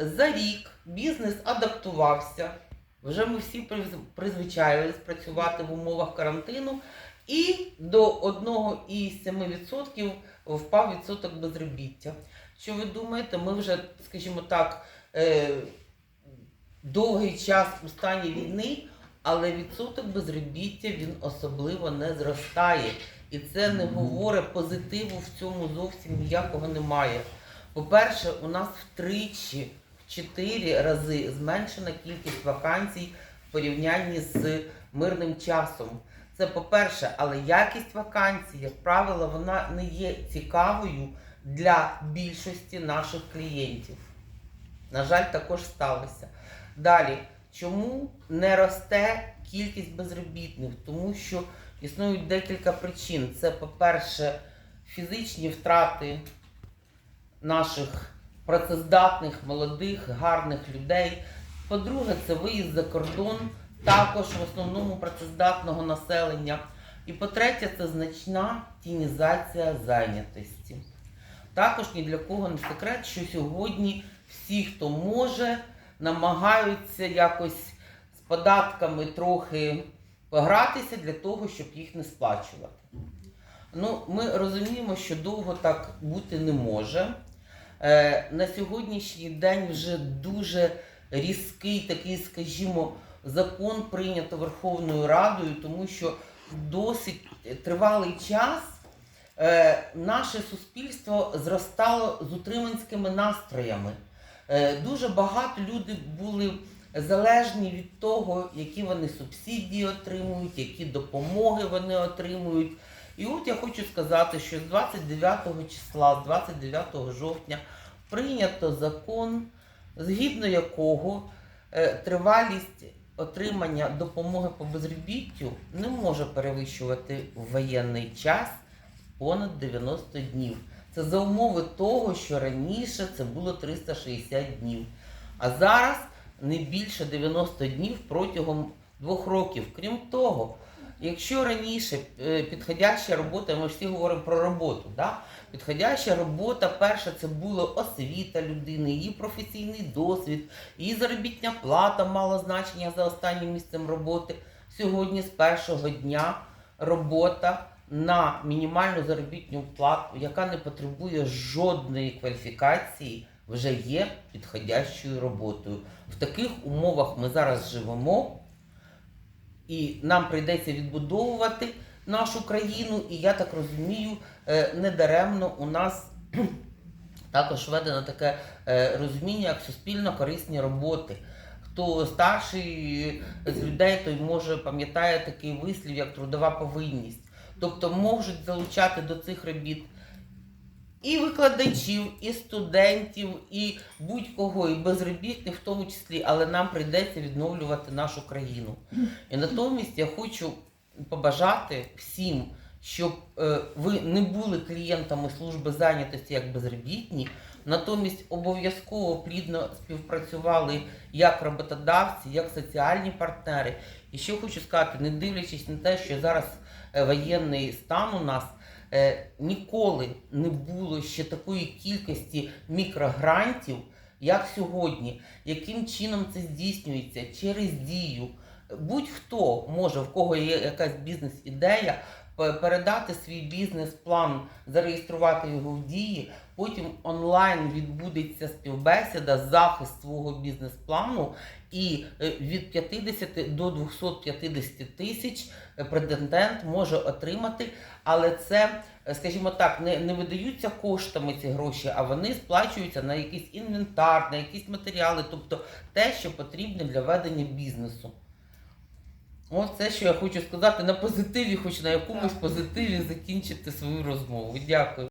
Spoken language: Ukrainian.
За рік бізнес адаптувався. Вже ми всі приз- призвичаїлись працювати в умовах карантину, і до 1,7% впав відсоток безробіття. Що ви думаєте, ми вже, скажімо так, е, довгий час у стані війни, але відсоток безробіття він особливо не зростає. І це не говорить позитиву в цьому зовсім ніякого немає. По-перше, у нас втричі, чотири рази зменшена кількість вакансій в порівнянні з мирним часом. Це по-перше, але якість вакансій, як правило, вона не є цікавою для більшості наших клієнтів. На жаль, також сталося. Далі, чому не росте кількість безробітних? Тому що існують декілька причин. Це, по-перше, фізичні втрати наших працездатних, молодих, гарних людей. По-друге, це виїзд за кордон, також в основному працездатного населення. І по-третє, це значна тінізація зайнятості. Також ні для кого не секрет, що сьогодні всі, хто може, намагаються якось з податками трохи погратися для того, щоб їх не сплачувати. Ну, ми розуміємо, що довго так бути не може. Е, на сьогоднішній день вже дуже різкий такий, скажімо, закон прийнято Верховною Радою, тому що досить тривалий час е, наше суспільство зростало з утриманськими настроями. Е, дуже багато люди були залежні від того, які вони субсидії отримують, які допомоги вони отримують. І от я хочу сказати, що з 29 числа, з 29 жовтня, прийнято закон, згідно якого е, тривалість отримання допомоги по безробіттю не може перевищувати в воєнний час понад 90 днів. Це за умови того, що раніше це було 360 днів. А зараз не більше 90 днів протягом двох років. Крім того, якщо раніше е, підходяща робота, ми всі говоримо про роботу, да? підходяща робота, перша це була освіта людини, її професійний досвід, її заробітня плата мала значення за останнім місцем роботи. Сьогодні з першого дня робота на мінімальну заробітну плату, яка не потребує жодної кваліфікації, вже є підходящою роботою. В таких умовах ми зараз живемо, і нам прийдеться відбудовувати нашу країну. І я так розумію, е, недаремно у нас також введено таке е, розуміння, як суспільно корисні роботи. Хто старший з людей, той може пам'ятає такий вислів, як трудова повинність. Тобто можуть залучати до цих робіт і викладачів, і студентів, і будь-кого, і безробітних в тому числі, але нам прийдеться відновлювати нашу країну. І натомість я хочу побажати всім, щоб е, ви не були клієнтами служби зайнятості як безробітні, натомість обов'язково плідно співпрацювали як роботодавці, як соціальні партнери. І що хочу сказати, не дивлячись на те, що зараз е, воєнний стан у нас. Е, ніколи не було ще такої кількості мікрогрантів, як сьогодні. Яким чином це здійснюється? Через дію. Будь-хто може, в кого є якась бізнес-ідея, передати свій бізнес-план, зареєструвати його в дії. Потім онлайн відбудеться співбесіда, захист свого бізнес-плану, і е, від 50 до 250 тисяч е, претендент може отримати, але це, е, скажімо так, не, не видаються коштами ці гроші, а вони сплачуються на якийсь інвентар, на якісь матеріали, тобто те, що потрібно для ведення бізнесу. Ось це, що я хочу сказати на позитиві, хоч на якомусь позитиві закінчити свою розмову. Дякую.